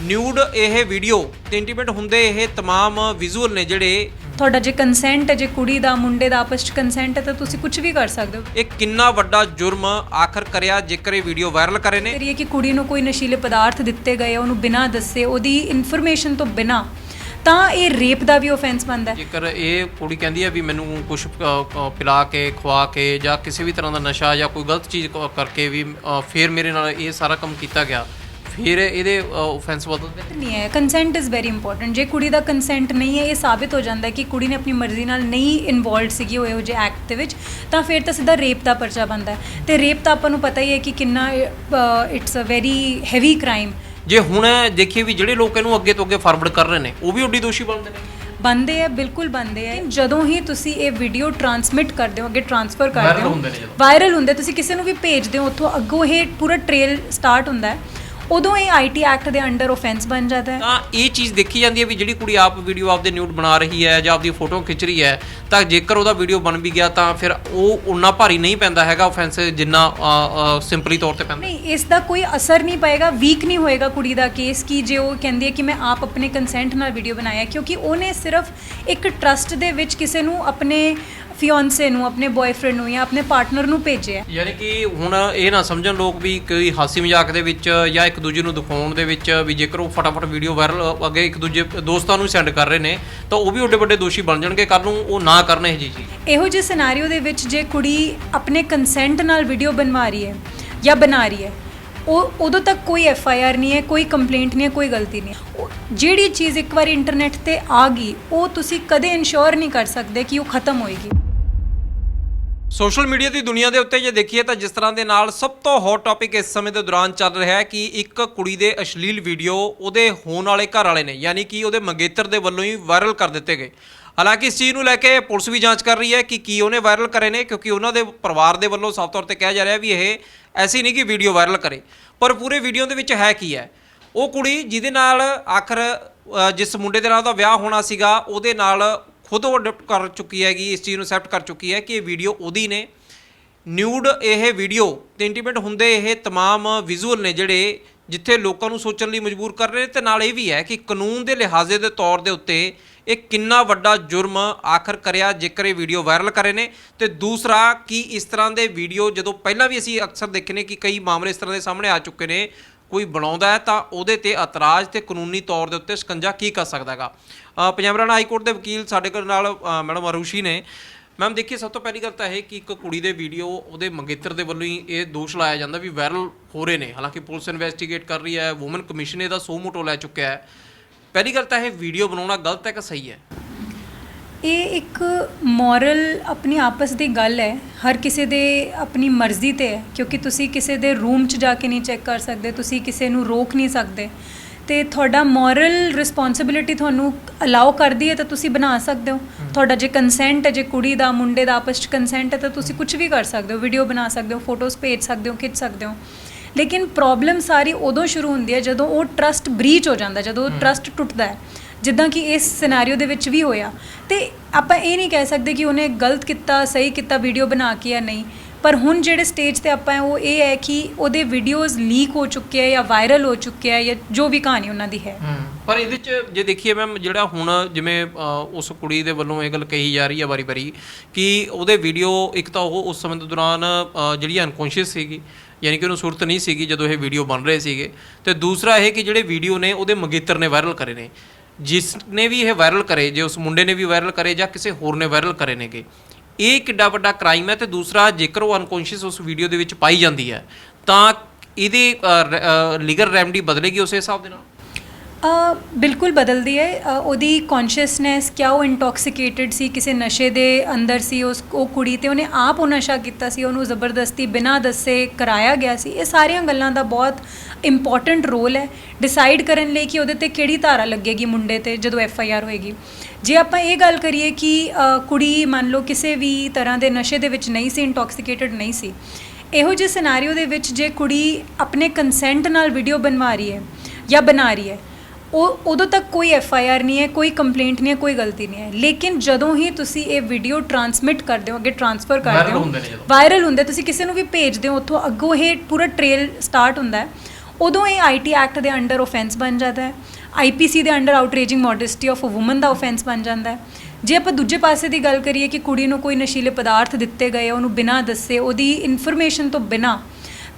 Nude ਇਹ video ਤੇ intimate ਹੁੰਦੇ ਇਹ तमाम ਵਿਜ਼ੂਅਲ ਨੇ ਜਿਹੜੇ ਤੁਹਾਡਾ ਜੇ ਕੰਸੈਂਟ ਹੈ ਜੇ ਕੁੜੀ ਦਾ ਮੁੰਡੇ ਦਾ ਆਪਸ ਚ ਕੰਸੈਂਟ ਹੈ ਤਾਂ ਤੁਸੀਂ ਕੁਝ ਵੀ ਕਰ ਸਕਦੇ ਹੋ ਇਹ ਕਿੰਨਾ ਵੱਡਾ ਜੁਰਮ ਆਖਰ ਕਰਿਆ ਜੇਕਰ ਇਹ ਵੀਡੀਓ ਵਾਇਰਲ ਕਰੇ ਨੇ ਕਰੀਏ ਕਿ ਕੁੜੀ ਨੂੰ ਕੋਈ ਨਸ਼ੀਲੇ ਪਦਾਰਥ ਦਿੱਤੇ ਗਏ ਉਹਨੂੰ ਬਿਨਾਂ ਦੱਸੇ ਉਹਦੀ ਇਨਫੋਰਮੇਸ਼ਨ ਤੋਂ ਬਿਨਾਂ ਤਾਂ ਇਹ ਰੇਪ ਦਾ ਵੀ ਆਫੈਂਸ ਬਣਦਾ ਹੈ ਜੇਕਰ ਇਹ ਕੁੜੀ ਕਹਿੰਦੀ ਹੈ ਵੀ ਮੈਨੂੰ ਕੁਝ ਪਿਲਾ ਕੇ ਖਵਾ ਕੇ ਜਾਂ ਕਿਸੇ ਵੀ ਤਰ੍ਹਾਂ ਦਾ ਨਸ਼ਾ ਜਾਂ ਕੋਈ ਗਲਤ ਚੀਜ਼ ਕ- ਕਰਕੇ ਵੀ ਅ, ਫਿਰ ਮੇਰੇ ਨਾਲ ਇਹ ਸਾਰਾ ਕੰਮ ਕੀਤਾ ਗਿਆ ਫਿਰ ਇਹਦੇ ਆਫੈਂਸ ਨੇ ਨਹੀਂ ਹੈ ਕੰਸੈਂਟ ਇਜ਼ ਵੈਰੀ ਇੰਪੋਰਟੈਂਟ ਜੇ ਕੁੜੀ ਦਾ ਕੰਸੈਂਟ ਨਹੀਂ ਹੈ ਇਹ ਸਾਬਿਤ ਹੋ ਜਾਂਦਾ ਹੈ ਕਿ ਕੁੜੀ ਨੇ ਆਪਣੀ ਮਰਜ਼ੀ ਨਾਲ ਨਹੀਂ ਇਨਵੋਲਡ ਸੀਗੀ ਹੋਏ ਉਹ ਜੇ ਐਕਟ ਦੇ ਵਿੱਚ ਤਾਂ ਫਿਰ ਤਾਂ ਸਿੱਧਾ ਰੇਪ ਦਾ ਪਰਚਾ ਬਣਦਾ ਹੈ। ਤੇ ਰੇਪ ਤਾਂ ਆਪਾਂ ਨੂੰ ਪਤਾ ਹੀ ਹੈ ਕਿ ਕਿੰਨਾ it's a very heavy crime ਜੇ ਹੁਣ ਦੇਖੀਏ ਵੀ ਜਿਹੜੇ ਲੋਕ ਇਹਨੂੰ ਅੱਗੇ ਤੋਂ ਅੱਗੇ ਫਾਰਵਰਡ ਕਰ ਰਹੇ ਨੇ ਉਹ ਵੀ ਉੱਡੀ ਦੋਸ਼ੀ ਬਣਦੇ ਨੇ? ਬੰਦੇ ਆ ਬਿਲਕੁਲ ਬੰਦੇ ਆ ਜਦੋਂ ਹੀ ਤੁਸੀਂ ਇਹ ਵੀਡੀਓ ਟਰਾਂਸਮਿਟ ਕਰਦੇ ਹੋ ਅੱਗੇ ਟ੍ਰਾਂਸਫਰ ਕਰਦੇ ਹੋ। ਵਾਇਰਲ ਹੁੰਦੇ ਤੁਸੀਂ ਕਿਸੇ ਨੂੰ ਵੀ ਭੇਜਦੇ ਹੋ ਉੱਥੋਂ ਅੱਗੋਂ ਇਹ ਪੂਰਾ ਟ੍ਰੇਲ ਸਟਾਰਟ ਹੁੰਦਾ ਹੈ। ਉਦੋਂ ਇਹ ਆਈਟੀ ਐਕਟ ਦੇ ਅੰਡਰ ਆਫੈਂਸ ਬਣ ਜਾਂਦਾ ਹੈ। ਤਾਂ ਇਹ ਚੀਜ਼ ਦੇਖੀ ਜਾਂਦੀ ਹੈ ਵੀ ਜਿਹੜੀ ਕੁੜੀ ਆਪ ਵੀਡੀਓ ਆਪਦੇ ਨਿਊਡ ਬਣਾ ਰਹੀ ਹੈ ਜਾਂ ਆਪਦੀ ਫੋਟੋ ਖਿੱਚ ਰਹੀ ਹੈ ਤਾਂ ਜੇਕਰ ਉਹਦਾ ਵੀਡੀਓ ਬਣ ਵੀ ਗਿਆ ਤਾਂ ਫਿਰ ਉਹ ਉਨਾ ਭਾਰੀ ਨਹੀਂ ਪੈਂਦਾ ਹੈਗਾ ਆਫੈਂਸ ਜਿੰਨਾ ਸਿੰਪਲੀ ਤੌਰ ਤੇ ਪੈਂਦਾ। ਨਹੀਂ ਇਸ ਦਾ ਕੋਈ ਅਸਰ ਨਹੀਂ ਪਏਗਾ ਵੀਕ ਨਹੀਂ ਹੋਏਗਾ ਕੁੜੀ ਦਾ ਕੇਸ ਕਿ ਜੇ ਉਹ ਕਹਿੰਦੀ ਹੈ ਕਿ ਮੈਂ ਆਪ ਆਪਣੇ ਕੰਸੈਂਟ ਨਾਲ ਵੀਡੀਓ ਬਣਾਇਆ ਕਿਉਂਕਿ ਉਹਨੇ ਸਿਰਫ ਇੱਕ ਟਰਸਟ ਦੇ ਵਿੱਚ ਕਿਸੇ ਨੂੰ ਆਪਣੇ ਫਿਓਂਸੇ ਨੂੰ ਆਪਣੇ ਬॉयਫ੍ਰੈਂਡ ਨੂੰ ਜਾਂ ਆਪਣੇ ਪਾਰਟਨਰ ਨੂੰ ਭੇਜਿਆ। ਹੈ। ਯਾਨੀ ਕਿ ਹੁਣ ਇਹ ਨਾ ਸਮਝਣ ਲੋਕ ਵੀ ਕੋਈ ਹਾਸੀ ਮਜ਼ਾਕ ਦੇ ਵਿੱਚ ਜਾਂ ਇੱਕ ਦੂਜੇ ਨੂੰ ਦਿਖਾਉਣ ਦੇ ਵਿੱਚ ਵੀ ਜੇਕਰ ਉਹ ਫਟਾਫਟ ਵੀਡੀਓ ਵਾਇਰਲ ਅੱਗੇ ਇੱਕ ਦੂਜੇ ਦੋਸਤਾਂ ਨੂੰ ਸੈਂਡ ਕਰ ਰਹੇ ਨੇ ਤਾਂ ਉਹ ਵੀ ਓਡੇ ਵੱਡੇ ਦੋਸ਼ੀ ਬਣ ਜਾਣਗੇ ਕੱਲ ਨੂੰ ਉਹ ਨਾ ਕਰਨ ਇਹ ਜੀ ਚੀਜ਼। ਇਹੋ ਜਿਹੇ ਸਿਨੈਰੀਓ ਦੇ ਵਿੱਚ ਜੇ ਕੁੜੀ ਆਪਣੇ ਕੰਸੈਂਟ ਨਾਲ ਵੀਡੀਓ ਬਣਵਾ ਰਹੀ ਹੈ ਜਾਂ ਬਣਾ ਰਹੀ ਹੈ ਉਹ ਉਦੋਂ ਤੱਕ ਕੋਈ ਐਫ ਆਈ ਆਰ ਨਹੀਂ ਹੈ ਕੋਈ ਕੰਪਲੇਂਟ ਨਹੀਂ ਹੈ ਕੋਈ ਗਲਤੀ ਨਹੀਂ ਹੈ। ਉਹ ਜਿਹੜੀ ਚੀਜ਼ ਇੱਕ ਵਾਰ ਇੰਟਰਨੈਟ ਤੇ ਆ ਗਈ ਉਹ ਤੁਸੀਂ ਕਦੇ ਇਨਸ਼ੋਰ ਨਹੀਂ ਕਰ ਸਕਦੇ ਕਿ ਉਹ ਖਤਮ ਹੋਏਗੀ। ਸੋਸ਼ਲ ਮੀਡੀਆ ਦੀ ਦੁਨੀਆ ਦੇ ਉੱਤੇ ਜੇ ਦੇਖੀਏ ਤਾਂ ਜਿਸ ਤਰ੍ਹਾਂ ਦੇ ਨਾਲ ਸਭ ਤੋਂ ਹੌਟ ਟੌਪਿਕ ਇਸ ਸਮੇਂ ਦੇ ਦੌਰਾਨ ਚੱਲ ਰਿਹਾ ਹੈ ਕਿ ਇੱਕ ਕੁੜੀ ਦੇ ਅਸ਼ਲੀਲ ਵੀਡੀਓ ਉਹਦੇ ਹੋਣ ਵਾਲੇ ਘਰ ਵਾਲੇ ਨੇ, ਯਾਨੀ ਕਿ ਉਹਦੇ ਮੰਗੇਤਰ ਦੇ ਵੱਲੋਂ ਹੀ ਵਾਇਰਲ ਕਰ ਦਿੱਤੇ ਗਏ। ਹਾਲਾਂਕਿ ਇਸ ਚੀਜ਼ ਨੂੰ ਲੈ ਕੇ ਪੁਲਿਸ ਵੀ ਜਾਂਚ ਕਰ ਰਹੀ ਹੈ ਕਿ ਕੀ ਉਹਨੇ ਵਾਇਰਲ ਕਰੇ ਨੇ, ਕਿਉਂਕਿ ਉਹਨਾਂ ਦੇ ਪਰਿਵਾਰ ਦੇ ਵੱਲੋਂ ਸਾਫ਼ ਤੌਰ ਤੇ ਕਿਹਾ ਜਾ ਰਿਹਾ ਵੀ ਇਹ ਐਸੀ ਨਹੀਂ ਕਿ ਵੀਡੀਓ ਵਾਇਰਲ ਕਰੇ। ਪਰ ਪੂਰੇ ਵੀਡੀਓ ਦੇ ਵਿੱਚ ਹੈ ਕੀ ਹੈ? ਉਹ ਕੁੜੀ ਜਿਹਦੇ ਨਾਲ ਆਖਰ ਜਿਸ ਮੁੰਡੇ ਦੇ ਨਾਲ ਉਹਦਾ ਵਿਆਹ ਹੋਣਾ ਸੀਗਾ, ਉਹਦੇ ਨਾਲ ਖੁਦ ਉਹ ਅਡਾਪਟ ਕਰ ਚੁੱਕੀ ਹੈਗੀ ਇਸ ਚੀਜ਼ ਨੂੰ ਐਕਸੈਪਟ ਕਰ ਚੁੱਕੀ ਹੈ ਕਿ ਇਹ ਵੀਡੀਓ ਉਹਦੀ ਨੇ ਨਿਊਡ ਇਹ ਵੀਡੀਓ ਤੇ ਇੰਟੀਮੇਟ ਹੁੰਦੇ ਇਹ तमाम ਵਿਜ਼ੂਅਲ ਨੇ ਜਿਹੜੇ ਜਿੱਥੇ ਲੋਕਾਂ ਨੂੰ ਸੋਚਣ ਲਈ ਮਜਬੂਰ ਕਰ ਰਹੇ ਨੇ ਤੇ ਨਾਲ ਇਹ ਵੀ ਹੈ ਕਿ ਕਾਨੂੰਨ ਦੇ ਲਿਹਾਜ਼ੇ ਦੇ ਤੌਰ ਦੇ ਉੱਤੇ ਇਹ ਕਿੰਨਾ ਵੱਡਾ ਜੁਰਮ ਆਖਰ ਕਰਿਆ ਜੇਕਰ ਇਹ ਵੀਡੀਓ ਵਾਇਰਲ ਕਰੇ ਨੇ ਤੇ ਦੂਸਰਾ ਕਿ ਇਸ ਤਰ੍ਹਾਂ ਦੇ ਵੀਡੀਓ ਜਦੋਂ ਪਹਿਲਾਂ ਵੀ ਅਸੀਂ ਅਕਸਰ ਦੇਖੇ ਨੇ ਕਿ ਕਈ ਮਾਮਲੇ ਇਸ ਤਰ੍ਹਾਂ ਦੇ ਸਾਹਮਣੇ ਆ ਚੁੱਕੇ ਨੇ ਕੋਈ ਬਣਾਉਂਦਾ ਹੈ ਤਾਂ ਉਹਦੇ ਤੇ ਇਤਰਾਜ਼ ਤੇ ਕਾਨੂੰਨੀ ਤੌਰ ਦੇ ਉੱਤੇ ਸ਼ਿਕੰਜਾ ਕੀ ਕਰ ਸਕਦਾ ਹੈਗਾ? ਪੰਜਾਬ ਹਰਿਆਣਾ ਹਾਈ ਕੋਰਟ ਦੇ ਵਕੀਲ ਸਾਡੇ ਕੋਲ ਨਾਲ ਮੈਡਮ ਅਰੂਸ਼ੀ ਨੇ। ਮੈਮ, ਦੇਖੀਏ, ਸਭ ਤੋਂ ਪਹਿਲੀ ਗੱਲ ਤਾਂ ਇਹ ਕਿ ਇੱਕ ਕੁੜੀ ਦੇ ਵੀਡੀਓ ਉਹਦੇ ਮੰਗੇਤਰ ਦੇ ਵੱਲੋਂ ਹੀ ਇਹ ਦੋਸ਼ ਲਾਇਆ ਜਾਂਦਾ ਵੀ ਵਾਇਰਲ ਹੋ ਰਹੇ ਨੇ। ਹਾਲਾਂਕਿ ਪੁਲਿਸ ਇਨਵੈਸਟੀਗੇਟ ਕਰ ਰਹੀ ਹੈ ਔਮਨ ਕਮਿਸ਼ਨ ਇਹਦਾ ਸੋ ਮੋਟੋ ਲੈ ਚੁੱਕਿਆ ਹੈ। ਪਹਿਲੀ ਗੱਲ ਤਾਂ ਇਹ ਵੀਡੀਓ ਬਣਾਉਣਾ ਗਲਤ ਹੈ ਕਿ ਸਹੀ ਹੈ? ਇਹ ਇੱਕ ਮੋਰਲ ਆਪਣੀ ਆਪਸ ਦੀ ਗੱਲ ਹੈ ਹਰ ਕਿਸੇ ਦੇ ਆਪਣੀ ਮਰਜ਼ੀ ਤੇ ਹੈ ਕਿਉਂਕਿ ਤੁਸੀਂ ਕਿਸੇ ਦੇ ਰੂਮ 'ਚ ਜਾ ਕੇ ਨਹੀਂ ਚੈੱਕ ਕਰ ਸਕਦੇ ਤੁਸੀਂ ਕਿਸੇ ਨੂੰ ਰੋਕ ਨਹੀਂ ਸਕਦੇ। ਤੇ ਤੁਹਾਡਾ ਮੋਰਲ ਰਿਸਪੌਂਸਿਬਿਲਿਟੀ ਤੁਹਾਨੂੰ ਅਲਾਉ ਕਰਦੀ ਹੈ ਤਾਂ ਤੁਸੀਂ ਬਣਾ ਸਕਦੇ ਹੋ। ਤੁਹਾਡਾ ਜੇ ਕੰਸੈਂਟ ਹੈ ਜੇ ਕੁੜੀ ਦਾ ਮੁੰਡੇ ਦਾ ਆਪਸ 'ਚ ਕੰਸੈਂਟ ਹੈ ਤਾਂ ਤੁਸੀਂ ਕੁਝ ਵੀ ਕਰ ਸਕਦੇ ਹੋ ਵੀਡੀਓ ਬਣਾ ਸਕਦੇ ਹੋ ਫੋਟੋਜ਼ ਭੇਜ ਸਕਦੇ ਹੋ ਖਿੱਚ ਸਕਦੇ ਹੋ। ਲੇਕਿਨ ਪ੍ਰੋਬਲਮ ਸਾਰੀ ਉਦੋਂ ਸ਼ੁਰੂ ਹੁੰਦੀ ਹੈ ਜਦੋਂ ਉਹ ਟਰਸਟ ਬ੍ਰੀਚ ਹੋ ਜਾਂਦਾ ਜਦੋਂ ਟਰਸਟ ਟੁੱਟਦਾ ਹੈ। ਜਿੱਦਾਂ ਕਿ ਇਸ ਸਿਨੈਰੀਓ ਦੇ ਵਿੱਚ ਵੀ ਹੋਇਆ। ਤੇ ਆਪਾਂ ਇਹ ਨਹੀਂ ਕਹਿ ਸਕਦੇ ਕਿ ਉਹਨੇ ਗਲਤ ਕੀਤਾ, ਸਹੀ ਕੀਤਾ ਵੀਡੀਓ ਬਣਾ ਕੇ ਜਾਂ ਨਹੀਂ। ਪਰ ਹੁਣ ਜਿਹੜੇ ਸਟੇਜ ਤੇ ਆਪਾਂ ਉਹ ਇਹ ਹੈ ਕਿ ਉਹਦੇ ਵੀਡੀਓਜ਼ ਲੀਕ ਹੋ ਚੁੱਕੇ ਆ ਜਾਂ ਵਾਇਰਲ ਹੋ ਚੁੱਕੇ ਆ ਜਾਂ ਜੋ ਵੀ ਕਹਾਣੀ ਉਹਨਾਂ ਦੀ ਹੈ। ਪਰ ਇਹਦੇ ਚ ਜੇ ਦੇਖੀਏ ਮੈਮ, ਜਿਹੜਾ ਹੁਣ ਜਿਵੇਂ ਉਸ ਕੁੜੀ ਦੇ ਵੱਲੋਂ ਇਹ ਗੱਲ ਕਹੀ ਜਾ ਰਹੀ ਹੈ ਵਾਰੀ-ਵਾਰੀ ਕਿ ਉਹਦੇ ਵੀਡੀਓ ਇੱਕ ਤਾਂ ਉਹ ਉਸ ਸਮੇਂ ਦੇ ਦੌਰਾਨ ਜਿਹੜੀ ਅਨਕੌਂਸ਼ੀਅਸ ਸੀਗੀ, ਯਾਨੀ ਕਿ ਉਹਨੂੰ ਸੁਰਤ ਨਹੀਂ ਸੀਗੀ ਜਦੋਂ ਇਹ ਵੀਡੀਓ ਬਣ ਰਹੇ ਸੀਗੇ। ਤੇ ਦੂਸਰਾ ਇਹ ਕਿ ਜਿਹੜੇ ਵੀਡੀਓ ਨੇ, ਉਹਦੇ ਮੰਗੇਤਰ ਨੇ ਵਾਇਰਲ ਕਰੇ ਨੇ। ਜਿਸ ਨੇ ਵੀ ਇਹ ਵਾਇਰਲ ਕਰੇ, ਜੇ ਉਸ ਮੁੰਡੇ ਨੇ ਵੀ ਵਾਇਰਲ ਕਰੇ ਜਾਂ ਕਿਸੇ ਹੋਰ ਨੇ ਵਾਇਰਲ ਕਰੇ ਨੇਗੇ, ਇਹ ਕਿੱਡਾ ਵੱਡਾ ਕ੍ਰਾਈਮ ਹੈ ਤੇ ਦੂਸਰਾ ਜੇਕਰ ਉਹ ਅਨਕੌਂਸ਼ੀਅਸ ਉਸ ਵੀਡੀਓ ਦੇ ਵਿੱਚ ਪਾਈ ਜਾਂਦੀ ਹੈ, ਤਾਂ ਇਹਦੀ ਲੀਗਲ ਰੈਮਡੀ ਬਦਲੇਗੀ ਉਸੇ ਹਿਸਾਬ ਦੇ ਨਾਲ? ਬਿਲਕੁਲ ਬਦਲਦੀ ਹੈ। ਉਹਦੀ ਕੌਨਸ਼ੀਅਸਨੈਸ ਕਿਆ ਉਹ ਇੰਟੌਕਸੀਕੇਟਿਡ ਸੀ, ਕਿਸੇ ਨਸ਼ੇ ਦੇ ਅੰਦਰ ਸੀ, ਉਸ, ਉਹ ਕੁੜੀ ਤੇ ਉਹਨੇ ਆਪ ਉਹ ਨਸ਼ਾ ਕੀਤਾ ਸੀ, ਉਹਨੂੰ ਜ਼ਬਰਦਸਤੀ ਬਿਨਾਂ ਦੱਸੇ ਕਰਾਇਆ ਗਿਆ ਸੀ। ਇਹ ਸਾਰੀਆਂ ਗੱਲਾਂ ਦਾ ਬਹੁਤ ਇੰਪੋਰਟੈਂਟ ਰੋਲ ਹੈ। ਡਿਸਾਈਡ ਕਰਨ ਲਈ ਕਿ ਉਹਦੇ ਤੇ ਕਿਹੜੀ ਧਾਰਾ ਲੱਗੇਗੀ ਮੁੰਡੇ ਤੇ ਜਦੋਂ ਐਫ ਆਈ ਆਰ ਹੋਏਗੀ। ਜੇ ਆਪਾਂ ਇਹ ਗੱਲ ਕਰੀਏ ਕਿ ਕੁੜੀ ਮੰਨ ਲਓ ਕਿਸੇ ਵੀ ਤਰ੍ਹਾਂ ਦੇ ਨਸ਼ੇ ਦੇ ਵਿੱਚ ਨਹੀਂ ਸੀ ਇੰਟੌਕਸੀਕੇਟਿਡ ਨਹੀਂ ਸੀ, ਇਹੋ ਜਿਹੇ ਸਿਨੈਰੀਓ ਦੇ ਵਿੱਚ ਜੇ ਕੁੜੀ ਆਪਣੇ ਕੰਸੈਂਟ ਨਾਲ ਵੀਡੀਓ ਬਣਵਾ ਰਹੀ ਹੈ ਜਾਂ ਬਣਾ ਰਹੀ ਹੈ ਉਹ ਉਦੋਂ ਤੱਕ ਕੋਈ ਐਫ ਆਈ ਆਰ ਨਹੀਂ ਹੈ ਕੋਈ ਕੰਪਲੇਂਟ ਨਹੀਂ ਹੈ ਕੋਈ ਗਲਤੀ ਨਹੀਂ ਹੈ। ਲੇਕਿਨ ਜਦੋਂ ਹੀ ਤੁਸੀਂ ਇਹ ਵੀਡੀਓ ਟਰਾਂਸਮਿਟ ਕਰਦੇ ਹੋ ਅੱਗੇ ਟਰਾਂਸਫਰ ਕਰਦੇ Viral ਹੋ ਹੁੰਦੇ ਨੇ ਜਦੋਂ। ਵਾਇਰਲ ਹੁੰਦੇ ਤੁਸੀਂ ਕਿਸੇ ਨੂੰ ਵੀ ਭੇਜਦੇ ਹੋ ਉੱਥੋਂ ਅੱਗੋਂ ਇਹ ਪੂਰਾ ਟ੍ਰੇਲ ਸਟਾਰਟ ਹੁੰਦਾ ਹੈ। ਉਦੋਂ ਇਹ ਆਈਟੀ ਐਕਟ ਦੇ ਅੰਡਰ ਆਫੈਂਸ ਬਣ ਜਾਂਦਾ ਹੈ। ਆਈਪੀਸੀ ਦੇ under outraging modesty of a woman the offence ਬਣ ਜਾਂਦਾ ਹੈ। ਜੇ ਆਪਾਂ ਦੂਜੇ ਪਾਸੇ ਦੀ ਗੱਲ ਕਰੀਏ ਕਿ ਕੁੜੀ ਨੂੰ ਕੋਈ ਨਸ਼ੀਲੇ ਪਦਾਰਥ ਦਿੱਤੇ ਗਏ ਉਹਨੂੰ ਬਿਨਾਂ ਦੱਸੇ ਉਹਦੀ ਇਨਫੋਰਮੇਸ਼ਨ ਤੋਂ ਬਿਨਾਂ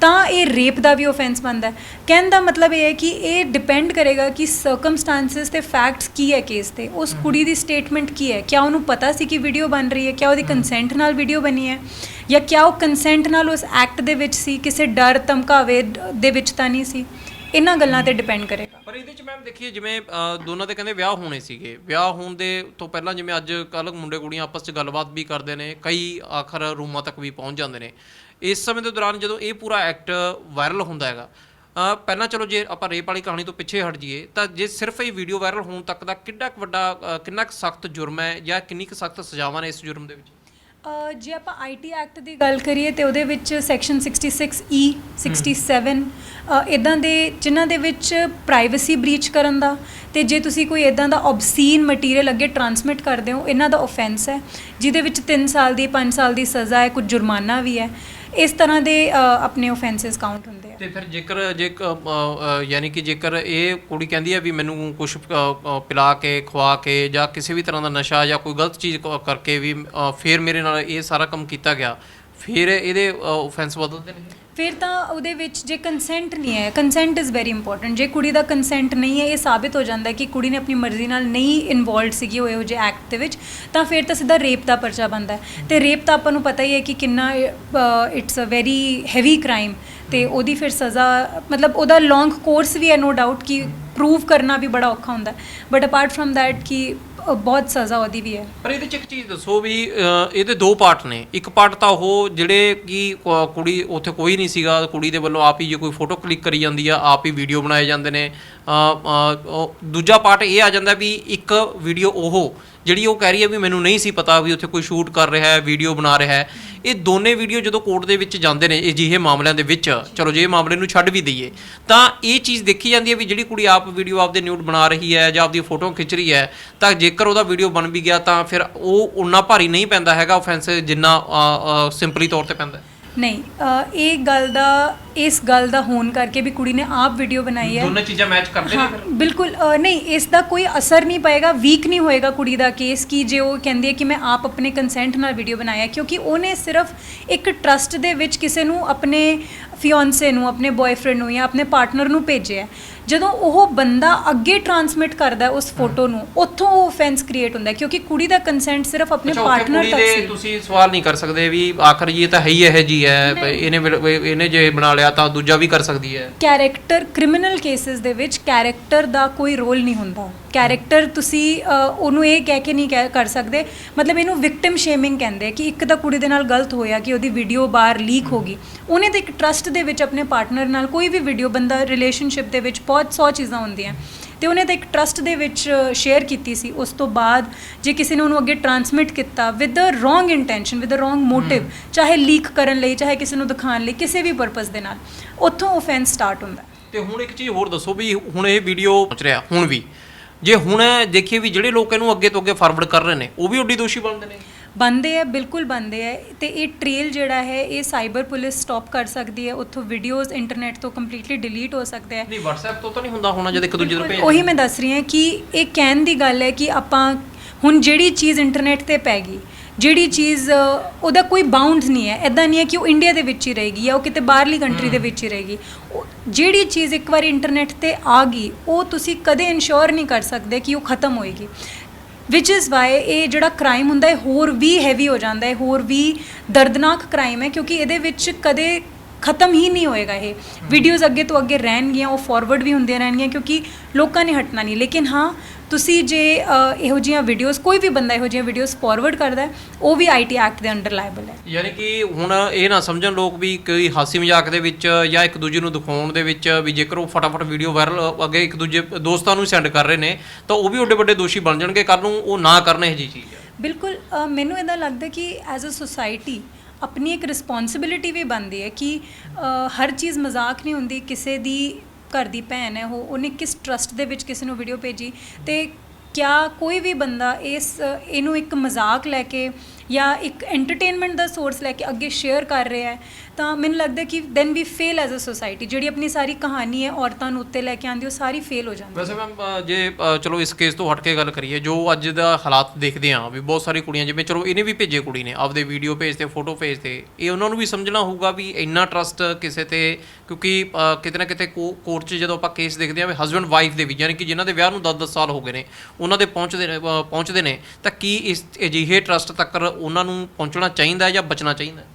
ਤਾਂ ਇਹ ਰੇਪ ਦਾ ਵੀ ਆਫੈਂਸ ਬਣਦਾ ਹੈ। ਕਹਿਣ ਦਾ ਮਤਲਬ ਇਹ ਹੈ ਕਿ ਇਹ ਡਿਪੈਂਡ ਕਰੇਗਾ ਕਿ ਸਰਕਮਸਟੈਂਸਸ ਤੇ ਫੈਕਟਸ ਕੀ ਹੈ ਕੇਸ ਤੇ। ਉਸ ਕੁੜੀ ਦੀ ਸਟੇਟਮੈਂਟ ਕੀ ਹੈ? ਕਿਆ ਉਹਨੂੰ ਪਤਾ ਸੀ ਕਿ ਵੀਡੀਓ ਬਣ ਰਹੀ ਹੈ? ਕਿਆ ਉਹਦੀ ਕੰਸੈਂਟ ਨਾਲ ਵੀਡੀਓ ਬਣੀ ਹੈ? ਜਾਂ ਕਿਆ ਉਹ ਕੰਸੈਂਟ ਨਾਲ ਉਸ ਐਕਟ ਦੇ ਵਿੱਚ ਸੀ? ਕਿਸੇ ਡਰ ਧਮਕਾਵੇ ਦੇ ਵਿੱਚ ਤਾਂ ਨਹੀਂ ਸੀ? ਇਹਨਾਂ ਗੱਲਾਂ ਤੇ ਡਿਪੈਂਡ ਕਰੇਗਾ। ਪਰ ਇਹਦੇ ਚ ਮੈਮ ਦੇਖੀਏ ਜਿਵੇਂ ਅ, ਦੋਨਾਂ ਦੇ ਕਹਿੰਦੇ ਵਿਆਹ ਹੋਣੇ ਸੀਗੇ। ਵਿਆਹ ਹੋਣ ਦੇ ਤੋਂ ਪਹਿਲਾਂ ਜਿਵੇਂ ਅੱਜ ਕੱਲ ਮੁੰਡੇ ਕੁੜੀਆਂ ਆਪਸ ਚ ਗੱਲਬਾਤ ਵੀ ਕਰਦੇ ਨੇ ਕਈ ਆਖਰ ਰੂਮਾਂ ਤੱਕ ਵੀ ਪਹੁੰਚ ਜਾਂਦੇ ਨੇ। ਇਸ ਸਮੇਂ ਦੇ ਦੌਰਾਨ ਜਦੋਂ ਇਹ ਪੂਰਾ ਐਕਟ ਵਾਇਰਲ ਹੁੰਦਾ ਹੈਗਾ ਪਹਿਲਾਂ ਚਲੋ ਜੇ ਆਪਾਂ ਰੇਪ ਵਾਲੀ ਕਹਾਣੀ ਤੋਂ ਪਿੱਛੇ ਹਟ ਜਾਈਏ, ਤਾਂ ਜੇ ਸਿਰਫ ਇਹ ਵੀਡੀਓ ਵਾਇਰਲ ਹੋਣ ਤੱਕ ਦਾ ਕਿੰਨਾ ਕੁ ਵੱਡਾ ਕਿੰਨਾ ਕੁ ਸਖਤ ਜੁਰਮ ਹੈ ਜਾਂ ਕਿੰਨੀ ਕੁ ਸਖਤ ਸਜ਼ਾਵਾਂ ਨੇ ਇਸ ਜੁਰਮ ਦੇ ਵਿੱਚ? ਜੇ ਆਪਾਂ ਆਈਟੀ ਐਕਟ ਦੀ ਗੱਲ ਕਰੀਏ ਤੇ ਉਹਦੇ ਵਿੱਚ ਸੈਕਸ਼ਨ 66 ਈ 67 ਇਦਾਂ ਦੇ ਜਿਨ੍ਹਾਂ ਦੇ ਵਿੱਚ ਪ੍ਰਾਈਵੇਸੀ ਬ੍ਰੀਚ ਕਰਨ ਦਾ ਤੇ ਜੇ ਤੁਸੀਂ ਕੋਈ ਇਦਾਂ ਦਾ ਆਬਸੀਨ ਮਟੀਰੀਅਲ ਅੱਗੇ ਟਰਾਂਸਮਿਟ ਕਰਦੇ ਹੋ, ਇਹਨਾਂ ਦਾ ਆਫੈਂਸ ਹੈ, ਜਿਹਦੇ ਵਿੱਚ 3 ਸਾਲ ਦੀ 5 ਸਾਲ ਦੀ ਸਜ਼ਾ ਹੈ, ਕੁਝ ਜੁਰਮਾਨਾ ਵੀ ਹੈ ਇਸ ਤਰ੍ਹਾਂ ਦੇ ਅ, ਆਪਣੇ ਆਫੈਂਸਸ ਕਾਊਂਟ ਹੁੰਦੇ ਆ। ਤੇ ਫਿਰ ਜੇਕਰ ਜੇ ਕ- ਅ, ਅ, ਯਾਨੀ ਕਿ ਜੇਕਰ ਇਹ ਕੁੜੀ ਕਹਿੰਦੀ ਹੈ ਵੀ ਮੈਨੂੰ ਕੁਝ ਪਿਲਾ ਕੇ ਖਵਾ ਕੇ ਜਾਂ ਕਿਸੇ ਵੀ ਤਰ੍ਹਾਂ ਦਾ ਨਸ਼ਾ ਜਾਂ ਕੋਈ ਗਲਤ ਚੀਜ਼ ਕ- ਕਰਕੇ ਵੀ ਅ, ਫਿਰ ਮੇਰੇ ਨਾਲ ਇਹ ਸਾਰਾ ਕੰਮ ਕੀਤਾ ਗਿਆ ਫਿਰ ਇਹਦੇ ਆਫੈਂਸ ਬਦਲਦੇ ਨੇ? ਫਿਰ ਤਾਂ ਉਹਦੇ ਵਿੱਚ ਜੇ ਕੰਸੈਂਟ ਨਹੀਂ ਹੈ ਕੰਸੈਂਟ ਇਜ਼ ਵੈਰੀ ਇੰਪੋਰਟੈਂਟ ਜੇ ਕੁੜੀ ਦਾ ਕੰਸੈਂਟ ਨਹੀਂ ਹੈ ਇਹ ਸਾਬਿਤ ਹੋ ਜਾਂਦਾ ਹੈ ਕਿ ਕੁੜੀ ਨੇ ਆਪਣੀ ਮਰਜ਼ੀ ਨਾਲ ਨਹੀਂ ਇਨਵੋਲਵਡ ਸੀਗੀ ਹੋਏ ਉਹ ਜੇ ਐਕਟ ਦੇ ਵਿੱਚ ਤਾਂ ਫਿਰ ਤਾਂ ਸਿੱਧਾ ਰੇਪ ਦਾ ਪਰਚਾ ਬਣਦਾ ਹੈ। ਤੇ ਰੇਪ ਤਾਂ ਆਪਾਂ ਨੂੰ ਪਤਾ ਹੀ ਹੈ ਕਿ ਕਿੰਨਾ it's a very heavy crime ਤੇ ਉਹਦੀ ਫਿਰ ਸਜ਼ਾ ਮਤਲਬ ਉਹਦਾ ਲੌਂਗ ਕੋਰਸ ਵੀ ਹੈ ਨੋ ਡਾਊਟ ਕਿ ਪ੍ਰੂਵ ਕਰਨਾ ਵੀ ਬੜਾ ਔਖਾ ਹੁੰਦਾ ਬਟ ਅਪਾਰਟ ਫਰਮ ਥੈਟ ਕਿ ਅ, ਬਹੁਤ ਸਜ਼ਾ ਉਹਦੀ ਵੀ ਹੈ। ਪਰ ਇਹਦੇ ਚ ਇੱਕ ਚੀਜ਼ ਦੱਸੋ ਵੀ ਅ, ਇਹਦੇ ਦੋ ਪਾਰਟ ਨੇ। ਇੱਕ ਪਾਰਟ ਤਾਂ ਉਹ ਜਿਹੜੇ ਕਿ ਕੁ- ਕੁੜੀ ਉੱਥੇ ਕੋਈ ਨਹੀਂ ਸੀਗਾ ਕੁੜੀ ਦੇ ਵੱਲੋਂ ਆਪ ਹੀ ਜੇ ਕੋਈ ਫੋਟੋ ਕਲਿੱਕ ਕਰੀ ਜਾਂਦੀ ਆ ਆਪ ਹੀ ਵੀਡੀਓ ਬਣਾਏ ਜਾਂਦੇ ਨੇ। ਅ, ਅ, ਉਹ ਦੂਜਾ ਪਾਰਟ ਇਹ ਆ ਜਾਂਦਾ ਵੀ ਇੱਕ ਵੀਡੀਓ ਉਹ ਜਿਹੜੀ ਉਹ ਕਹਿ ਰਹੀ ਹੈ ਵੀ ਮੈਨੂੰ ਨਹੀਂ ਸੀ ਪਤਾ ਵੀ ਉੱਥੇ ਕੋਈ ਸ਼ੂਟ ਕਰ ਰਿਹਾ ਹੈ ਵੀਡੀਓ ਬਣਾ ਰਿਹਾ ਹੈ ਇਹ ਦੋਨੇ ਵੀਡੀਓ ਜਦੋਂ ਕੋਰਟ ਦੇ ਵਿੱਚ ਜਾਂਦੇ ਨੇ ਅਜਿਹੇ ਮਾਮਲਿਆਂ ਦੇ ਵਿੱਚ, ਚਲੋ ਜੇ ਇਹ ਮਾਮਲੇ ਨੂੰ ਛੱਡ ਵੀ ਦਈਏ, ਤਾਂ ਇਹ ਚੀਜ਼ ਦੇਖੀ ਜਾਂਦੀ ਹੈ ਵੀ ਜਿਹੜੀ ਕੁੜੀ ਆਪ ਵੀਡੀਓ ਆਪਦੇ ਨਿਊਡ ਬਣਾ ਰਹੀ ਹੈ ਜਾਂ ਆਪਦੀ ਫੋਟੋ ਖਿੱਚ ਰਹੀ ਹੈ, ਤਾਂ ਜੇਕਰ ਉਹਦਾ ਵੀਡੀਓ ਬਣ ਵੀ ਗਿਆ ਤਾਂ ਫਿਰ ਉਹ ਉਨਾ ਭਾਰੀ ਨਹੀਂ ਪੈਂਦਾ ਹੈਗਾ ਆਫੈਂਸ ਜਿੰਨਾ ਸਿੰਪਲੀ ਤੌਰ ਤੇ ਪੈਂਦਾ ਹੈ। ਨਹੀਂ ਅ, ਇਹ ਗੱਲ ਦਾ ਇਸ ਗੱਲ ਦਾ ਹੋਣ ਕਰਕੇ ਵੀ ਕੁੜੀ ਨੇ ਆਪ ਵੀਡੀਓ ਬਣਾਈ ਹੈ। ਦੋਨੇ ਚੀਜ਼ਾਂ ਮੈਚ ਕਰਦੇ ਨੇ ਹਾਂ ਫਿਰ? ਬਿਲਕੁਲ ਅ, ਨਹੀਂ ਇਸ ਦਾ ਕੋਈ ਅਸਰ ਨਹੀਂ ਪਏਗਾ ਵੀਕ ਨਹੀਂ ਹੋਏਗਾ ਕੁੜੀ ਦਾ ਕੇਸ ਕਿ ਜੇ ਉਹ ਕਹਿੰਦੀ ਹੈ ਕਿ ਮੈਂ ਆਪ ਆਪਣੇ ਕੰਸੈਂਟ ਨਾਲ ਵੀਡੀਓ ਬਣਾਇਆ ਕਿਉਂਕਿ ਉਹਨੇ ਸਿਰਫ ਇੱਕ ਟਰਸਟ ਦੇ ਵਿੱਚ ਕਿਸੇ ਨੂੰ ਆਪਣੇ ਫਿਓਂਸੇ ਨੂੰ ਆਪਣੇ ਬॉयਫ੍ਰੈਂਡ ਨੂੰ ਜਾਂ ਆਪਣੇ ਪਾਰਟਨਰ ਨੂੰ ਭੇਜਿਆ। ਜਦੋਂ ਉਹ ਬੰਦਾ ਅੱਗੇ ਟਰਾਂਸਮਿਟ ਕਰਦਾ ਉਸ ਫੋਟੋ ਨੂੰ ਉੱਥੋਂ ਉਹ ਆਫੈਂਸ ਕ੍ਰੀਏਟ ਹੁੰਦਾ ਕਿਉਂਕਿ ਕੁੜੀ ਦਾ ਕੰਸੈਂਟ ਸਿਰਫ ਆਪਣੇ ਅੱਛਾ ਉੱਥੇ ਪਾਰਟਨਰ ਕੁੜੀ ਤੱਕ ਦੇ ਸੀ। ਤੁਸੀਂ ਸਵਾਲ ਨਹੀਂ ਕਰ ਸਕਦੇ ਵੀ ਆਖਰ ਇਹ ਤਾਂ ਹੈ ਹੀ ਇਹ ਜੀ ਹੈ ਵੀ ਇਹਨੇ ਵੀ ਇਹਨੇ ਜੇ ਬਣਾ ਲਿਆ ਤਾਂ ਦੂਜਾ ਵੀ ਕਰ ਸਕਦੀ ਹੈ। ਕੈਰੈਕਟਰ ਕ੍ਰਿਮੀਨਲ ਕੇਸਿਸ ਦੇ ਵਿੱਚ ਕੈਰੈਕਟਰ ਦਾ ਕੋਈ ਰੋਲ ਨਹੀਂ ਹੁੰਦਾ। ਕੈਰੈਕਟਰ ਤੁਸੀਂ ਅ, ਉਹਨੂੰ ਇਹ ਕਹਿ ਕੇ ਨਹੀਂ ਕਹਿ- ਕਰ ਸਕਦੇ। ਮਤਲਬ ਇਹਨੂੰ ਵਿਕਟਿਮ ਸ਼ੇਮਿੰਗ ਕਹਿੰਦੇ ਆ ਕਿ ਇੱਕ ਤਾਂ ਕੁੜੀ ਦੇ ਨਾਲ ਗਲਤ ਹੋਇਆ ਕਿ ਉਹਦੀ ਵੀਡੀਓ ਬਾਹਰ ਲੀਕ ਹੋ ਗਈ। ਉਹਨੇ ਤਾਂ ਇੱਕ ਟਰਸਟ ਦੇ ਵਿੱਚ ਆਪਣੇ ਪਾਰਟਨਰ ਨਾਲ ਕੋਈ ਵੀ ਵੀਡੀਓ ਬੰਦਾ ਰਿਲੇਸ਼ਨਸ਼ਿਪ ਦੇ ਵਿੱਚ ਬਹੁਤ ਸੌ ਚੀਜ਼ਾਂ ਹੁੰਦੀਆਂ। ਤੇ ਉਹਨੇ ਤਾਂ ਇੱਕ ਟਰਸਟ ਦੇ ਵਿੱਚ ਸ਼ੇਅਰ ਕੀਤੀ ਸੀ। ਉਸ ਤੋਂ ਬਾਅਦ ਜੇ ਕਿਸੇ ਨੇ ਉਹਨੂੰ ਅੱਗੇ ਟਰਾਂਸਮਿਟ ਕੀਤਾ with the wrong intention with the wrong motive ਚਾਹੇ ਲੀਕ ਕਰਨ ਲਈ ਚਾਹੇ ਕਿਸੇ ਨੂੰ ਦਿਖਾਉਣ ਲਈ ਕਿਸੇ ਵੀ ਪਰਪਸ ਦੇ ਨਾਲ ਉੱਥੋਂ ਆਫੈਂਸ ਸਟਾਰਟ ਹੁੰਦਾ। ਤੇ ਹੁਣ ਇੱਕ ਚੀਜ਼ ਹੋਰ ਦੱਸੋ ਵੀ ਹੁਣ ਇਹ ਵੀਡੀਓ ਪਹੁੰਚ ਰਿਹਾ ਹੁਣ ਵੀ। ਜੇ ਹੁਣ ਦੇਖੀਏ ਵੀ ਜਿਹੜੇ ਲੋਕ ਇਹਨੂੰ ਅੱਗੇ ਤੋਂ ਅੱਗੇ ਫਾਰਵਰਡ ਕਰ ਰਹੇ ਨੇ ਉਹ ਵੀ ਉੱਡੀ ਦੋਸ਼ੀ ਬਣਦੇ ਨੇ। ਬੰਦੇ ਹੈ ਬਿਲਕੁਲ ਬੰਦੇ ਹੈ ਤੇ ਇਹ ਟ੍ਰੇਲ ਜਿਹੜਾ ਹੈ ਇਹ ਸਾਈਬਰ ਪੁਲਿਸ ਸਟਾਪ ਕਰ ਸਕਦੀ ਹੈ। ਉੱਥੋਂ ਵੀਡੀਓਜ਼ ਇੰਟਰਨੈਟ ਤੋਂ ਕੰਪਲੀਟਲੀ ਡਿਲੀਟ ਹੋ ਸਕਦੇ ਹੈ ਨਹੀਂ WhatsApp ਤੋਂ ਤਾਂ ਨਹੀਂ ਹੁੰਦਾ ਹੋਣਾ ਜਦ ਇੱਕ ਦੂਜੇ ਨੂੰ ਭੇਜ ਉਹੀ ਮੈਂ ਦੱਸ ਰਹੀ ਹਾਂ ਕਿ ਇਹ ਕਹਿਣ ਦੀ ਗੱਲ ਹੈ ਕਿ ਆਪਾਂ ਹੁਣ ਜਿਹੜੀ ਚੀਜ਼ ਇੰਟਰਨੈਟ ਤੇ ਪੈ ਗਈ ਜਿਹੜੀ ਚੀਜ਼ ਉਹਦਾ ਕੋਈ ਬਾਉਂਡ ਨਹੀਂ ਹੈ। ਐਦਾਂ ਨਹੀਂ ਹੈ ਕਿ ਉਹ ਇੰਡੀਆ ਦੇ ਵਿੱਚ ਹੀ ਰਹੇਗੀ ਜਾਂ ਉਹ ਕਿਤੇ ਬਾਹਰਲੀ ਕੰਟਰੀ ਦੇ ਵਿੱਚ ਹੀ ਰਹੇਗੀ ਉਹ- ਜਿਹੜੀ ਚੀਜ਼ ਇੱਕ ਵਾਰੀ ਇੰਟਰਨੈਟ ਤੇ ਆ ਗਈ ਉਹ ਤੁਸੀਂ ਕਦੇ ਇਨਸ਼ੋਰ ਨਹੀਂ ਕਰ ਸਕਦੇ ਕਿ ਉਹ ਖਤਮ ਹੋਏਗੀ। ਵਿਚ ਇਜ਼ ਵਾਈ ਇਹ ਜਿਹੜਾ ਕ੍ਰਾਈਮ ਹੁੰਦਾ ਹੈ ਹੋਰ ਵੀ ਹੈਵੀ ਹੋ ਜਾਂਦਾ ਹੈ ਹੋਰ ਵੀ ਦਰਦਨਾਕ ਕ੍ਰਾਈਮ ਹੈ ਕਿਉਂਕਿ ਇਹਦੇ ਵਿੱਚ ਕਦੇ ਖਤਮ ਹੀ ਨਹੀਂ ਹੋਏਗਾ ਇਹ। ਵੀਡੀਓਜ਼ ਅੱਗੇ ਤੋਂ ਅੱਗੇ ਰਹਿਣਗੀਆਂ ਉਹ ਫਾਰਵਰਡ ਵੀ ਹੁੰਦੀਆਂ ਰਹਿਣਗੀਆਂ ਕਿਉਂਕਿ ਲੋਕਾਂ ਨੇ ਹਟਣਾ ਨਹੀਂ। ਲੇਕਿਨ ਹਾਂ ਤੁਸੀਂ ਜੇ ਇਹੋ ਜਿਹੀਆਂ ਵੀਡੀਓਜ਼ ਕੋਈ ਵੀ ਬੰਦਾ ਇਹੋ ਜਿਹੀਆਂ ਵੀਡੀਓਜ਼ ਫਾਰਵਰਡ ਕਰਦਾ ਉਹ ਵੀ ਆਈਟੀ ਐਕਟ ਦੇ ਅੰਡਰ ਲਾਇਬਲ ਹੈ। ਯਾਨੀ ਕਿ ਹੁਣ ਇਹ ਨਾ ਸਮਝਣ ਲੋਕ ਵੀ ਕੋਈ ਹਾਸੀ ਮਜ਼ਾਕ ਦੇ ਵਿੱਚ ਜਾਂ ਇੱਕ ਦੂਜੇ ਨੂੰ ਦਿਖਾਉਣ ਦੇ ਵਿੱਚ ਵੀ ਜੇਕਰ ਉਹ ਫਟਾਫਟ ਵੀਡੀਓ ਵਾਇਰਲ ਅੱਗੇ ਇੱਕ ਦੂਜੇ ਦੋਸਤਾਂ ਨੂੰ ਸੈਂਡ ਕਰ ਰਹੇ ਨੇ ਤਾਂ ਉਹ ਵੀ ਓਡੇ ਵੱਡੇ ਦੋਸ਼ੀ ਬਣ ਜਾਣਗੇ ਕੱਲ ਨੂੰ ਉਹ ਨਾ ਕਰਨ ਇਹ ਜੀ ਚੀਜ਼ ਬਿਲਕੁਲ ਮੈਨੂੰ ਇਹਦਾ ਲੱਗਦਾ ਕਿ ਐਜ਼ ਅ ਸੁਸਾਇਟੀ ਆਪਣੀ ਇੱਕ ਰਿਸਪੌਂਸਿਬਿਲਿਟੀ ਵੀ ਬਣਦੀ ਹੈ ਕਿ ਹਰ ਚੀਜ਼ ਮਜ਼ਾਕ ਨਹੀਂ ਹੁੰਦੀ ਕਿਸੇ ਦੀ ਘਰ ਦੀ ਭੈਣ ਹੈ, ਉਹ ਉਹਨੇ ਕਿਸ ਟਰਸਟ ਦੇ ਵਿੱਚ ਕਿਸੇ ਨੂੰ ਵੀਡੀਓ ਭੇਜੀ ਤੇ ਕਿਆ ਕੋਈ ਵੀ ਬੰਦਾ ਇਸ ਇਹਨੂੰ ਇੱਕ ਮਜ਼ਾਕ ਲੈ ਕੇ ਜਾਂ ਇੱਕ ਐਂਟਰਟੇਨਮੈਂਟ ਦਾ ਸੋਰਸ ਲੈ ਕੇ ਅੱਗੇ ਸ਼ੇਅਰ ਕਰ ਰਿਹਾ ਹੈ, ਤਾਂ ਮੈਨੂੰ ਲੱਗਦਾ ਕਿ then we fail as a society ਜਿਹੜੀ ਆਪਣੀ ਸਾਰੀ ਕਹਾਣੀ ਹੈ, ਔਰਤਾਂ ਨੂੰ ਉੱਤੇ ਲੈ ਕੇ ਆਂਦੀ ਉਹ ਸਾਰੀ ਫੇਲ ਹੋ ਜਾਂਦੀ ਵੈਸੇ ਮੈਮ ਜੇ ਚਲੋ ਇਸ ਕੇਸ ਤੋਂ ਹਟ ਕੇ ਗੱਲ ਕਰੀਏ, ਜੋ ਅੱਜ ਦਾ ਹਾਲਾਤ ਦੇਖਦੇ ਆ ਵੀ ਬਹੁਤ ਸਾਰੀ ਕੁੜੀਆਂ ਜਿਵੇਂ, ਚਲੋ ਇਹਨੇ ਵੀ ਭੇਜੇ ਕੁੜੀ ਨੇ, ਆਪਦੇ ਵੀਡੀਓ ਭੇਜਦੇ ਫੋਟੋ ਭੇਜਦੇ ਇਹ ਉਹਨਾਂ ਨੂੰ ਵੀ ਸਮਝਣਾ ਹੋਊਗਾ ਵੀ ਇੰਨਾ ਟਰਸਟ ਕਿਸੇ ਤੇ, ਕਿਉਂਕਿ ਕਿਤੇ ਨਾ ਕਿਤੇ ਕੋਰਟ 'ਚ ਜਦੋਂ ਆਪਾਂ ਕੇਸ ਦੇਖਦੇ ਆ ਵੀ ਹਸਬੰਡ ਵਾਈਫ ਦੇ ਵੀ, ਯਾਨੀ ਕਿ ਜਿਨ੍ਹਾਂ ਦੇ ਵਿਆਹ ਨੂੰ 10-10 ਸਾਲ ਹੋ ਗਏ ਨੇ, ਉਹਨਾਂ ਦੇ ਪਹੁੰਚਦੇ ਨੇ ਪਹੁੰਚਦੇ ਨੇ, ਤਾਂ ਕੀ ਇਸ ਅਜਿਹੇ ਟਰਸਟ ਤੱਕ ਉਹਨਾਂ ਨੂੰ ਪਹੁੰਚਣਾ ਚਾਹੀਦਾ ਹੈ ਜਾਂ ਬਚਣਾ ਚਾਹੀਦਾ? ਹੈ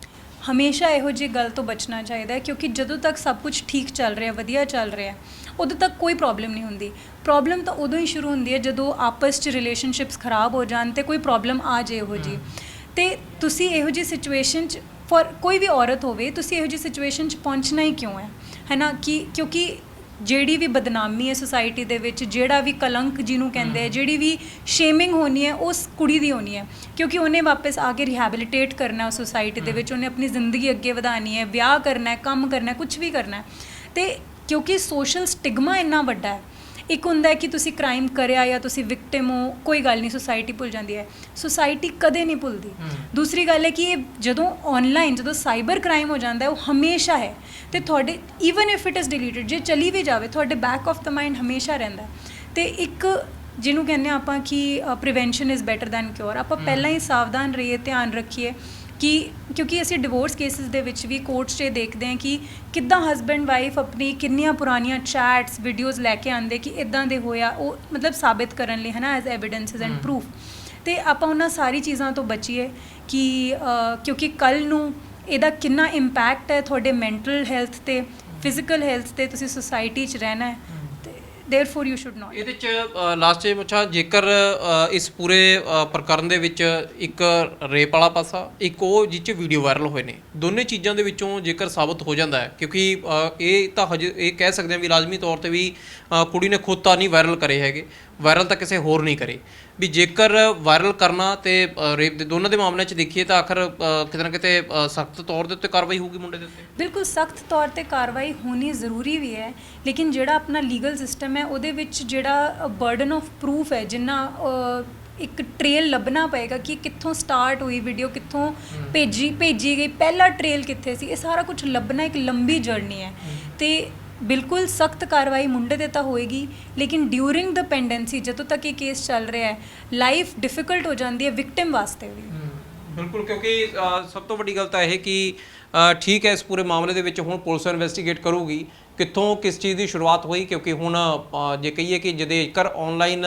ਹਮੇਸ਼ਾ ਇਹੋ ਜਿਹੀ ਗੱਲ ਤੋਂ ਬਚਣਾ ਚਾਹੀਦਾ ਹੈ ਕਿਉਂਕਿ ਜਦੋਂ ਤੱਕ ਸਭ ਕੁਝ ਠੀਕ ਚੱਲ ਰਿਹਾ ਵਧੀਆ ਚੱਲ ਰਿਹਾ ਉਦੋਂ ਤੱਕ ਕੋਈ ਪ੍ਰੋਬਲਮ ਨਹੀਂ ਹੁੰਦੀ। ਪ੍ਰੋਬਲਮ ਤਾਂ ਉਦੋਂ ਹੀ ਸ਼ੁਰੂ ਹੁੰਦੀ ਹੈ ਜਦੋਂ ਆਪਸ 'ਚ ਰਿਲੇਸ਼ਨਸ਼ਿਪਸ ਖਰਾਬ ਹੋ ਜਾਣ ਤੇ ਕੋਈ ਪ੍ਰੋਬਲਮ ਆ ਜੇ ਇਹੋ ਜੀ ਤੇ ਤੁਸੀਂ ਇਹੋ ਜਿਹੀ ਸਿਚੁਏਸ਼ਨ 'ਚ ਫॉर ਕੋਈ ਵੀ ਔਰਤ ਹੋਵੇ ਤੁਸੀਂ ਇਹੋ ਜਿਹੀ ਸਿਚੁਏਸ਼ਨ 'ਚ ਪਹੁੰਚਣਾ ਹੀ ਕਿਉਂ ਹੈ? ਹੈਨਾ ਕਿ ਕਿਉਂਕਿ ਜਿਹੜੀ ਵੀ ਬਦਨਾਮੀ ਹੈ ਸੋਸਾਇਟੀ ਦੇ ਵਿੱਚ ਜਿਹੜਾ ਵੀ ਕਲੰਕ ਜਿਹਨੂੰ ਕਹਿੰਦੇ ਆ ਜਿਹੜੀ ਵੀ ਸ਼ੇਮਿੰਗ ਹੋਣੀ ਹੈ ਉਸ ਕੁੜੀ ਦੀ ਹੋਣੀ ਹੈ। ਕਿਉਂਕਿ ਉਹਨੇ ਵਾਪਸ ਆ ਕੇ ਰਿਹੈਬਿਲਿਟੇਟ ਕਰਨਾ ਉਸ ਸੋਸਾਇਟੀ ਦੇ ਵਿੱਚ ਉਹਨੇ ਆਪਣੀ ਜ਼ਿੰਦਗੀ ਅੱਗੇ ਵਧਾਣੀ ਹੈ ਵਿਆਹ ਕਰਨਾ ਹੈ ਕੰਮ ਕਰਨਾ ਹੈ ਕੁਝ ਵੀ ਕਰਨਾ ਹੈ। ਤੇ ਕਿਉਂਕਿ ਸੋਸ਼ਲ ਸਟਿਗਮਾ ਇੰਨਾ ਵੱਡਾ ਹੈ ਇੱਕ ਹੁੰਦਾ ਕਿ ਤੁਸੀਂ ਕ੍ਰਾਈਮ ਕਰਿਆ ਜਾਂ ਤੁਸੀਂ ਵਿਕਟਿਮ ਹੋ ਕੋਈ ਗੱਲ ਨਹੀਂ ਸੋਸਾਇਟੀ ਭੁੱਲ ਜਾਂਦੀ ਹੈ। ਸੋਸਾਇਟੀ ਕਦੇ ਨਹੀਂ ਭੁੱਲਦੀ। ਦੂਸਰੀ ਗੱਲ ਹੈ ਕਿ ਇਹ ਜਦੋਂ ਆਨਲਾਈਨ ਜਦੋਂ ਸਾਈਬਰ ਕ੍ਰਾਈਮ ਹੋ ਜਾਂਦਾ ਹੈ ਉਹ ਹਮੇਸ਼ਾ ਹੈ। ਤੇ ਤੁਹਾਡੇ even if it is deleted ਜੇ ਚਲੀ ਵੀ ਜਾਵੇ ਤੁਹਾਡੇ ਬੈਕ ਆਫ ਦਾ ਮਾਈਂਡ ਹਮੇਸ਼ਾ ਰਹਿੰਦਾ। ਤੇ ਇੱਕ ਜਿਹਨੂੰ ਕਹਿੰਦੇ ਆਪਾਂ ਕਿ prevention is better than cure ਆਪਾਂ ਪਹਿਲਾਂ ਹੀ ਸਾਵਧਾਨ ਰਹੀਏ ਧਿਆਨ ਰੱਖੀਏ। ਕਿ ਕਿਉਂਕਿ ਅਸੀਂ ਡਿਵੋਰਸ ਕੇਸਿਸ ਦੇ ਵਿੱਚ ਵੀ ਕੋਰਟਸ 'ਚ ਇਹ ਦੇਖਦੇ ਹਾਂ ਕਿ ਕਿੱਦਾਂ ਹਸਬੈਂਡ ਵਾਈਫ ਆਪਣੀ ਕਿੰਨੀਆਂ ਪੁਰਾਣੀਆਂ ਚੈਟਸ ਵੀਡੀਓਜ਼ ਲੈ ਕੇ ਆਉਂਦੇ ਕਿ ਇਦਾਂ ਦੇ ਹੋਇਆ ਉਹ ਮਤਲਬ ਸਾਬਿਤ ਕਰਨ ਲਈ ਹੈ ਨਾ ਐਜ਼ ਐਵੀਡੈਂਸਸ ਐਂਡ ਪ੍ਰੂਫ ਤੇ ਆਪਾਂ ਉਹਨਾਂ ਸਾਰੀ ਚੀਜ਼ਾਂ ਤੋਂ ਬਚੀਏ ਕਿ ਕਿਉਂਕਿ ਕੱਲ ਨੂੰ ਇਹਦਾ ਕਿੰਨਾ ਇੰਪੈਕਟ ਹੈ ਤੁਹਾਡੇ ਮੈਂਟਲ ਹੈਲਥ ਤੇ ਫਿਜ਼ੀਕਲ ਹੈਲਥ ਤੇ ਤੁਸੀਂ ਸੁਸਾਇਟੀ 'ਚ ਰਹਿਣਾ ਹੈ। देयरफॉर ਯੂ ਸ਼ੁਡ ਨਾਟ ਇਹਦੇ ਚ ਲਾਸਟ 'ਚ ਪੁੱਛਾਂ ਜੇਕਰ ਅ, ਇਸ ਪੂਰੇ ਅ, ਪ੍ਰਕਰਨ ਦੇ ਵਿੱਚ ਇੱਕ ਰੇਪ ਵਾਲਾ ਪਾਸਾ ਇੱਕ ਉਹ ਜਿਹ 'ਚ ਵੀਡੀਓ ਵਾਇਰਲ ਹੋਏ ਨੇ ਦੋਨੇ ਚੀਜ਼ਾਂ ਦੇ ਵਿੱਚੋਂ ਜੇਕਰ ਸਾਬਤ ਹੋ ਜਾਂਦਾ ਹੈ ਕਿਉਂਕਿ ਅ, ਇਹ ਤਾਂ ਹਜੇ ਇਹ ਕਹਿ ਸਕਦੇ ਹਾਂ ਵੀ ਲਾਜ਼ਮੀ ਤੌਰ ਤੇ ਵੀ ਅ, ਕੁੜੀ ਨੇ ਖੁਦ ਤਾਂ ਨਹੀਂ ਵਾਇਰਲ ਕਰੇ ਹੈਗੇ ਵਾਇਰਲ ਤਾਂ ਕਿਸੇ ਹੋਰ ਨਹੀਂ ਕਰੇ। ਵੀ ਜੇਕਰ ਵਾਇਰਲ ਕਰਨਾ ਤੇ ਰੇਪ ਦੇ ਦੋਨਾਂ ਦੇ ਮਾਮਲਿਆਂ 'ਚ ਦੇਖੀਏ ਤਾਂ ਆਖਰ ਕਿਤੇ ਨਾ ਕਿਤੇ ਸਖਤ ਤੌਰ ਦੇ ਉੱਤੇ ਕਾਰਵਾਈ ਹੋਊਗੀ ਮੁੰਡੇ ਦੇ ਉੱਤੇ? ਬਿਲਕੁਲ ਸਖਤ ਤੌਰ ਤੇ ਕਾਰਵਾਈ ਹੋਣੀ ਜ਼ਰੂਰੀ ਵੀ ਹੈ ਲੇਕਿਨ ਜਿਹੜਾ ਆਪਣਾ ਲੀਗਲ ਸਿਸਟਮ ਹੈ ਉਹਦੇ ਵਿੱਚ ਜਿਹੜਾ ਬਰਡਨ ਆਫ ਪ੍ਰੂਫ ਹੈ ਜਿੰਨਾ ਇੱਕ ਟ੍ਰੇਲ ਲੱਭਣਾ ਪਏਗਾ ਕਿ ਕਿੱਥੋਂ ਸਟਾਰਟ ਹੋਈ ਵੀਡੀਓ ਕਿੱਥੋਂ ਭੇਜੀ ਭੇਜੀ ਗਈ ਪਹਿਲਾ ਟ੍ਰੇਲ ਕਿੱਥੇ ਸੀ ਇਹ ਸਾਰਾ ਕੁਝ ਲੱਭਣਾ ਇੱਕ ਲੰਬੀ ਜਰਨੀ ਹੈ। ਤੇ ਬਿਲਕੁਲ ਸਖਤ ਕਾਰਵਾਈ ਮੁੰਡੇ ਤੇ ਤਾਂ ਹੋਏਗੀ ਲੇਕਿਨ ਡਿਊਰਿੰਗ ਦ ਪੈਂਡੈਂਸੀ ਜਦੋਂ ਤੱਕ ਇਹ ਕੇਸ ਚੱਲ ਰਿਹਾ ਹੈ ਲਾਈਫ ਡਿਫਿਕਲਟ ਹੋ ਜਾਂਦੀ ਹੈ ਵਿਕਟਿਮ ਵਾਸਤੇ ਵੀ। ਬਿਲਕੁਲ ਕਿਉਂਕਿ ਅ, ਸਭ ਤੋਂ ਵੱਡੀ ਗੱਲ ਤਾਂ ਇਹ ਕਿ ਅ, ਠੀਕ ਹੈ ਇਸ ਪੂਰੇ ਮਾਮਲੇ ਦੇ ਵਿੱਚ ਹੁਣ ਪੁਲਿਸ ਇਨਵੈਸਟੀਗੇਟ ਕਰੂਗੀ ਕਿੱਥੋਂ ਕਿਸ ਚੀਜ਼ ਦੀ ਸ਼ੁਰੂਆਤ ਹੋਈ ਕਿਉਂਕਿ ਹੁਣ ਅ, ਜੇ ਕਹੀਏ ਕਿ ਜੇਕਰ ਆਨਲਾਈਨ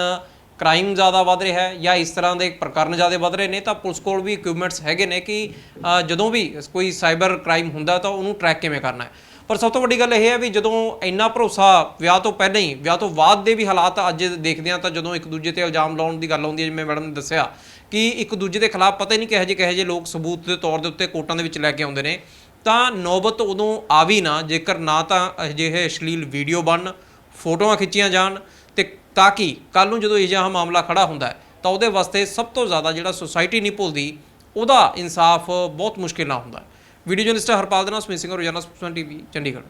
ਕ੍ਰਾਈਮ ਜ਼ਿਆਦਾ ਵੱਧ ਰਿਹਾ ਹੈ ਜਾਂ ਇਸ ਤਰ੍ਹਾਂ ਦੇ ਪ੍ਰਕਰਨ ਜ਼ਿਆਦਾ ਵੱਧ ਰਹੇ ਨੇ ਤਾਂ ਪੁਲਿਸ ਕੋਲ ਵੀ ਇਕਵਿਪਮੈਂਟਸ ਹੈਗੇ ਨੇ ਕਿ ਅ, ਜਦੋਂ ਵੀ ਕੋਈ ਸਾਈਬਰ ਕ੍ਰਾਈਮ ਹੁੰਦਾ ਤਾਂ ਉਹਨੂੰ ਟਰੈਕ ਕਿਵੇਂ ਕਰਨਾ ਹੈ। ਪਰ ਸਭ ਤੋਂ ਵੱਡੀ ਗੱਲ ਇਹ ਹੈ ਵੀ ਜਦੋਂ ਇੰਨਾ ਭਰੋਸਾ ਵਿਆਹ ਤੋਂ ਪਹਿਲਾਂ ਹੀ, ਵਿਆਹ ਤੋਂ ਬਾਅਦ ਦੇ ਵੀ ਹਾਲਾਤ ਅੱਜ ਦੇਖਦੇ ਆ ਤਾਂ ਜਦੋਂ ਇੱਕ ਦੂਜੇ ਤੇ ਇਲਜ਼ਾਮ ਲਾਉਣ ਦੀ ਗੱਲ ਆਉਂਦੀ ਹੈ, ਜਿਵੇਂ ਮੈਡਮ ਨੇ ਦੱਸਿਆ ਕਿ ਇੱਕ ਦੂਜੇ ਦੇ ਖਿਲਾਫ ਪਤਾ ਹੀ ਨਹੀਂ ਕਿਹੋ ਜਿਹੇ ਕਿਹੋ ਜਿਹੇ ਲੋਕ ਸਬੂਤ ਦੇ ਤੌਰ ਦੇ ਉੱਤੇ ਕੋਰਟਾਂ ਦੇ ਵਿੱਚ ਲੈ ਕੇ ਆਉਂਦੇ ਨੇ, ਤਾਂ ਨੌਬਤ ਉਦੋਂ ਆ ਵੀ ਨਾ, ਜੇਕਰ ਨਾ ਤਾਂ ਅਜਿਹੇ ਅਸ਼ਲੀਲ ਵੀਡੀਓ ਬਣਨ ਫੋਟੋਆਂ ਖਿੱਚੀਆਂ ਜਾਣ ਤੇ ਤਾਂ ਕਿ ਕੱਲ ਨੂੰ ਜਦੋਂ ਇਹ ਜਿਹਾ ਮਾਮਲਾ ਖੜਾ ਹੁੰਦਾ ਹੈ, ਤਾਂ ਉਹਦੇ ਵਾਸਤੇ ਸਭ ਤੋਂ ਜ਼ਿਆਦਾ ਜਿਹੜਾ ਸੁਸਾਇਟੀ ਨਹੀਂ ਭੁੱਲਦੀ, ਉਹਦਾ ਇਨਸਾਫ ਬਹੁਤ ਮੁਸ਼ਕਿਲ ਨਾਲ ਹੁੰਦਾ ਹੈ। ਵੀਡੀਓ ਜਰਨਲਿਸਟ ਹਰਪਾਲ ਦੇ ਨਾਲ ਸਮਿਤ ਸਿੰਘ ਰੋਜ਼ਾਨਾ ਸਪੋਕਸਮੈਨ ਟੀਵੀ ਚੰਡੀਗੜ੍ਹ।